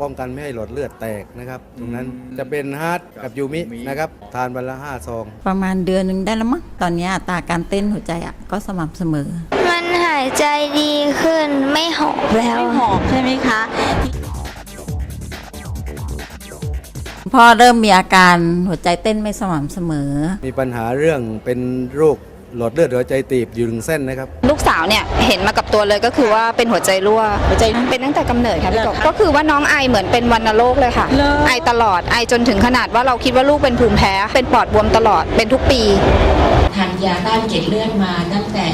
ป้องกันไม่ให้หลอดเลือดแตกนะครับ ตรงนั้นจะเป็นฮาร์ดกับยูมินะครับ ทานวันละห้าซอง ประมาณเดือนหนึ่งได้แล้วมั้งตอนนี้อัตราการเต้นหัวใจอะก็สม่ำเสมอ มันหายใจดีขึ้นไม่หอบแล้วไม่หอบใช่ไหมคะพ่อเริ่มมีอาการหัวใจเต้นไม่สม่ำเสมอ มีปัญหาเรื่องเป็นโรค หลอดเลือดหัวใจตีบอยู่หนึ่งเส้นนะครับ ลูกสาวเนี่ยเห็นมากับตัวเลยก็คือว่าเป็นหัวใจรั่วหัวใจเป็นตั้งแต่กำเนิดค่ะพี่กบก็คือว่าน้องไอเหมือนเป็นวัณโรคเลยค่ะไอตลอดไอจนถึงขนาดว่าเราคิดว่าลูกเป็นภูมิแพ้เป็นปอดบวมตลอดเป็นทุกปี ทานยาต้านเกล็ดเลือดมาตั้งแต่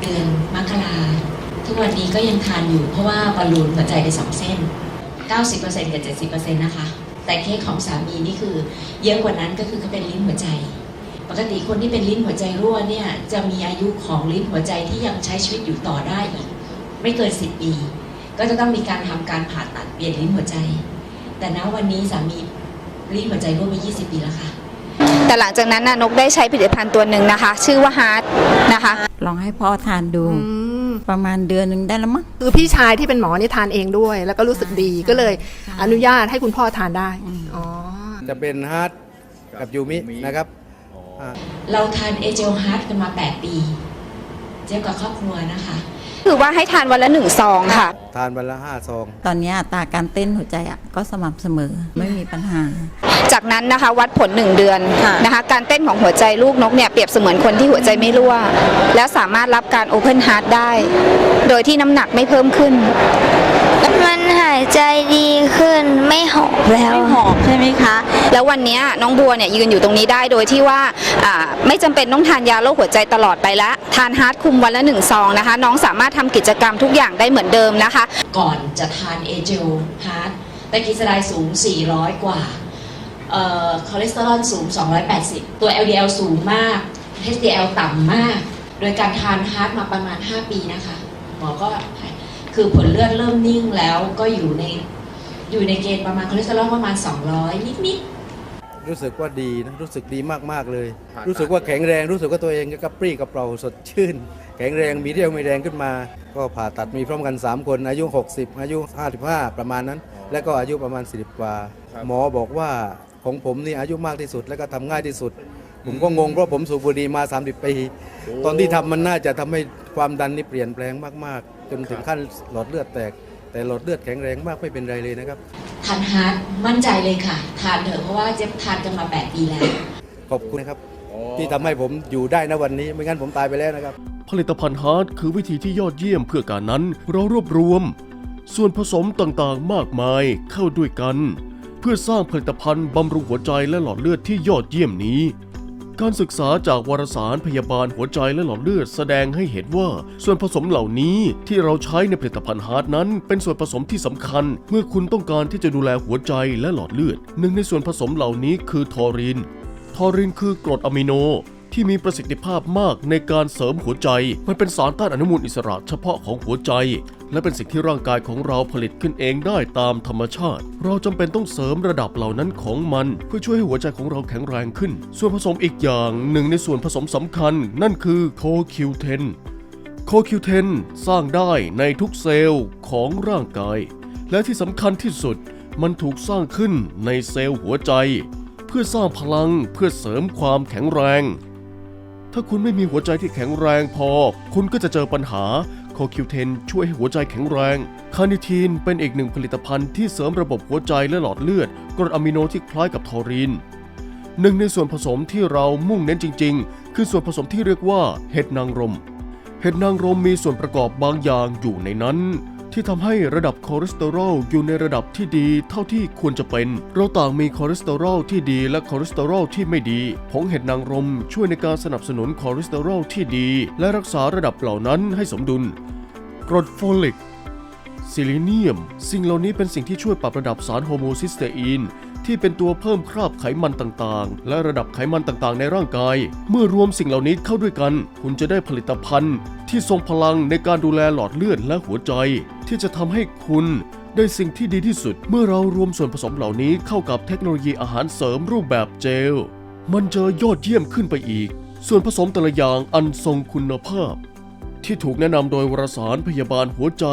เดือนมกราทุกวันนี้ก็ยังทานอยู่เพราะว่าบอลลูนหัวใจไปสองเส้น 90%กับ 70%นะคะ แต่เคสของสามีนี่คือ เยอะกว่านั้นก็คือเขาเป็นลิ้นหัวใจ ปกติคนที่เป็นลิ้นหัวใจรั่วเนี่ยจะมีอายุของลิ้นหัวใจที่ยังใช้ชีวิตอยู่ต่อได้อีก ไม่เกิน10ปี ก็จะต้องมีการทำการผ่าตัดเปลี่ยนลิ้นหัวใจ แต่ณวันนี้สามีลิ้นหัวใจรั่วมา 20 ปีแล้วค่ะแต่หลังจากนั้นน่ะนกได้ใช้ผลิตภัณฑ์ตัวหนึ่งนะคะ ชื่อว่าฮาร์ดนะคะ ลองให้พ่อทานดูอืมประมาณเดือนหนึ่งได้แล้วมั้งคือพี่ชายที่เป็นหมอนี่ทานเองด้วย แล้วก็รู้สึกดีก็เลยอนุญาตให้คุณพ่อทานได้อ๋อจะเป็นฮาร์ดกับยูมินะครับอ่า เราทานเอเจลฮาร์ดกันมา 8 ปี เจ๊ยบกับครอบครัวนะคะ คือว่าให้ทานวันละหนึ่งซองค่ะ ทานวันละห้าซอง ตอนนี้อัตราการเต้นหัวใจอะก็สม่ำเสมอไม่มีปัญหา จากนั้นนะคะวัดผล 1 เดือนนะคะ การเต้นของหัวใจลูกนกเนี่ยเปรียบเสมือนคนที่หัวใจไม่รั่ว และสามารถรับการโอเพนฮาร์ t ได้ โดยที่น้ำหนักไม่เพิ่มขึ้น มันหายใจดีขึ้นไม่หอบแล้ว ไม่หอบใช่ไหมคะ แล้ววันเนี้ยน้องบัวเนี่ยยืนอยู่ตรงนี้ได้โดยที่ว่าอ่าไม่จำเป็นต้องทานยาโรคหัวใจตลอดไปละทานฮาร์ดคุมวันละหนึ่งซองนะคะ น้องสามารถทำกิจกรรมทุกอย่างได้เหมือนเดิมนะคะ ก่อนจะทานเอเจลฮาร์ดไตรกลีเซอไรด์สูง 400 กว่าเอ่อคอเลสเตอรอลสูง 280 ตัว LDL สูงมาก HDL ต่ำมาก โดยการทานฮาร์ดมาประมาณ 5 ปีนะคะ หมอก็ให้ คือผลเลือดเริ่มนิ่งแล้วก็อยู่ในอยู่ในเกณฑ์ประมาณคอเลสเตอรอลประมาณ 200 นิดๆ รู้สึกว่าดีนะรู้สึกดีมากๆเลย รู้สึกว่าแข็งแรงรู้สึกว่าตัวเองกระปรี้กระเปร่าสดชื่น แข็งแรงมีเรี่ยวมีแรงขึ้นมา ก็ผ่าตัดมีพร้อมกัน 3 คนอายุ 60 อายุ 55 ประมาณนั้น แล้วก็อายุประมาณ 40กว่า หมอบอกว่าของผมนี่อายุมากที่สุด แล้วก็ทำง่ายที่สุด ผมก็งงเพราะผมสูบบุหรี่มา 30 ปี ตอนที่ทำมันน่าจะทำให้ความดันนี่เปลี่ยนแปลงมากๆ จนถึงขั้นหลอดเลือดแตก แต่หลอดเลือดแข็งแรงมากไม่เป็นไรเลยนะครับ ทานฮาร์ดมั่นใจเลยค่ะ ทานเถอะเพราะว่าเจ๊บทานกันมา 8 ปีแล้ว ขอบคุณนะครับ ที่ทำให้ผมอยู่ได้นะวันนี้ ไม่งั้นผมตายไปแล้วนะครับ ผลิตภัณฑ์ฮาร์ดคือวิธีที่ยอดเยี่ยมเพื่อการนั้น เรารวบรวม ส่วนผสมต่างๆ มากมายเข้าด้วยกัน เพื่อสร้างผลิตภัณฑ์บำรุงหัวใจและหลอดเลือดที่ยอดเยี่ยมนี้ การศึกษาจากวารสารพยาบาลหัวใจและหลอดเลือดแสดงให้เห็นว่าส่วนผสมเหล่านี้ที่เราใช้ในผลิตภัณฑ์ฮาร์ดนั้น เป็นส่วนผสมที่สำคัญ เมื่อคุณต้องการที่จะดูแลหัวใจและหลอดเลือด หนึ่งในส่วนผสมเหล่านี้คือทอริน ทอรินคือกรดอะมิโน ที่มีประสิทธิภาพมากในการเสริมหัวใจ มันเป็นสารต้านอนุมูลอิสระเฉพาะของหัวใจ และเป็นสิ่งที่ร่างกายของเราผลิตขึ้นเองได้ตามธรรมชาติ เราจำเป็นต้องเสริมระดับเหล่านั้นของมัน เพื่อช่วยให้หัวใจของเราแข็งแรงขึ้น ส่วนผสมอีกอย่างหนึ่งในส่วนผสมสำคัญ นั่นคือโคคิวเทนโคคิวเทนสร้างได้ในทุกเซลล์ของร่างกาย และที่สำคัญที่สุดมันถูกสร้างขึ้นในเซลล์หัวใจ เพื่อสร้างพลังเพื่อเสริมความแข็งแรง ถ้าคุณไม่มีหัวใจที่แข็งแรงพอ คุณก็จะเจอปัญหาโคคิวเทนช่วยให้หัวใจแข็งแรง คาร์นิทีนเป็นอีกหนึ่งผลิตภัณฑ์ที่เสริมระบบหัวใจและหลอดเลือดกรดอะมิโนที่คล้ายกับทอรีนหนึ่งในส่วนผสมที่เรามุ่งเน้นจริง ๆ คือส่วนผสมที่เรียกว่าเห็ดนางรม เห็ดนางรมมีส่วนประกอบบางอย่างอยู่ในนั้น ที่ทำให้ระดับคอเลสเตอรอลอยู่ในระดับที่ดีเท่าที่ควรจะเป็น เราต่างมีคอเลสเตอรอลที่ดีและคอเลสเตอรอลที่ไม่ดี ผงเห็ดนางรมช่วยในการสนับสนุนคอเลสเตอรอลที่ดี และรักษาระดับเหล่านั้นให้สมดุล กรดโฟลิกซิลิเนียม สิ่งเหล่านี้เป็นสิ่งที่ช่วยปรับระดับสารโฮโมซิสเตอีน ที่เป็นตัวเพิ่มคราบไขมันต่างๆ และระดับไขมันต่างๆ ในร่างกาย เมื่อรวมสิ่งเหล่านี้เข้าด้วยกัน คุณจะได้ผลิตภัณฑ์ ที่ทรงพลังในการดูแลหลอดเลือดและหัวใจ ที่จะทำให้คุณได้สิ่งที่ดีที่สุด เมื่อเรารวมส่วนผสมเหล่านี้เข้ากับเทคโนโลยีอาหารเสริมรูปแบบเจล มันจะยอดเยี่ยมขึ้นไปอีก ส่วนผสมแต่ละอย่างอันทรงคุณภาพ ที่ถูกแนะนำโดยวารสารพยาบาลหัวใจ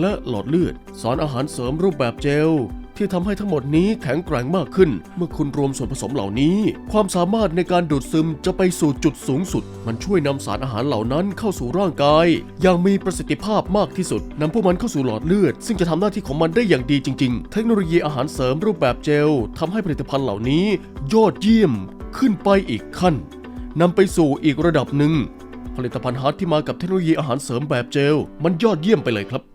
และหลอดเลือด สารอาหารเสริมรูปแบบเจล ที่ทำให้ทั้งหมดนี้แข็งแกร่งมากขึ้น เมื่อคุณรวมส่วนผสมเหล่านี้ ความสามารถในการดูดซึมจะไปสู่จุดสูงสุด มันช่วยนำสารอาหารเหล่านั้นเข้าสู่ร่างกาย อย่างมีประสิทธิภาพมากที่สุดนำพวกมันเข้าสู่หลอดเลือด ซึ่งจะทำหน้าที่ของมันได้อย่างดีจริง ๆ เทคโนโลยีอาหารเสริมรูปแบบเจลทำให้ผลิตภัณฑ์เหล่านี้ ยอดเยี่ยมขึ้นไปอีกขั้นนำไปสู่อีกระดับหนึ่งผลิตภัณฑ์ฮาร์ดที่มากับเทคโนโลยีอาหารเสริมแบบเจล มันยอดเยี่ยมไปเลยครับ